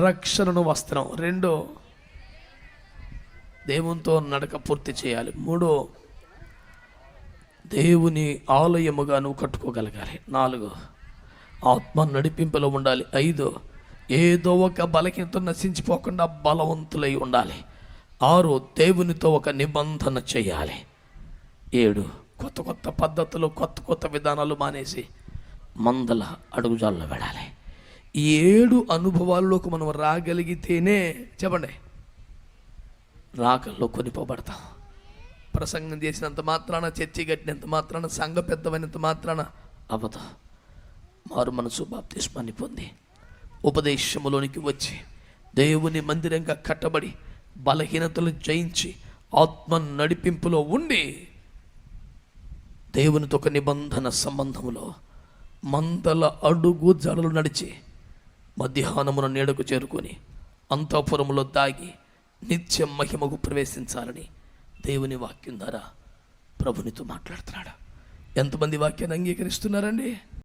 రక్షణను వస్త్రం. రెండో దేవునితో నడక పూర్తి చేయాలి. మూడో దేవుని ఆలయముగా నువ్వు కట్టుకోగలగాలి. నాలుగు ఆత్మ నడిపింపులో ఉండాలి. ఐదు ఏదో ఒక బలహీనత నశించిపోకుండా బలవంతులై ఉండాలి. ఆరు దేవునితో ఒక నిబంధన చేయాలి. ఏడు కొత్త కొత్త పద్ధతులు కొత్త కొత్త విధానాలు మానేసి మందల అడుగుజాల్లో వెళ్ళాలి. ఈ ఏడు అనుభవాల్లోకి మనం రాగలిగితేనే చెప్పండి. రాకల్లో కొనిపోబడతాం. ప్రసంగం చేసినంత మాత్రాన చర్చి కట్టినంత మాత్రాన సంఘ పెద్దమైనంత మాత్రాన అవదు మారు మనసు బాప్తిస్మాన్ని పొంది ఉపదేశములోనికి వచ్చి దేవుని మందిరంగా కట్టబడి బలహీనతలు జయించి ఆత్మ నడిపింపులో ఉండి దేవునితో ఒక నిబంధన సంబంధములో మందల అడుగు జడలు నడిచి మధ్యాహ్నమున నీడకు చేరుకొని అంతఃపురములో దాగి నిత్య మహిమకు ప్రవేశించాలని దేవుని వాక్యం ద్వారా ప్రభునితో మాట్లాడుతున్నాడు. ఎంతమంది వాక్యాన్ని అంగీకరిస్తున్నారండి?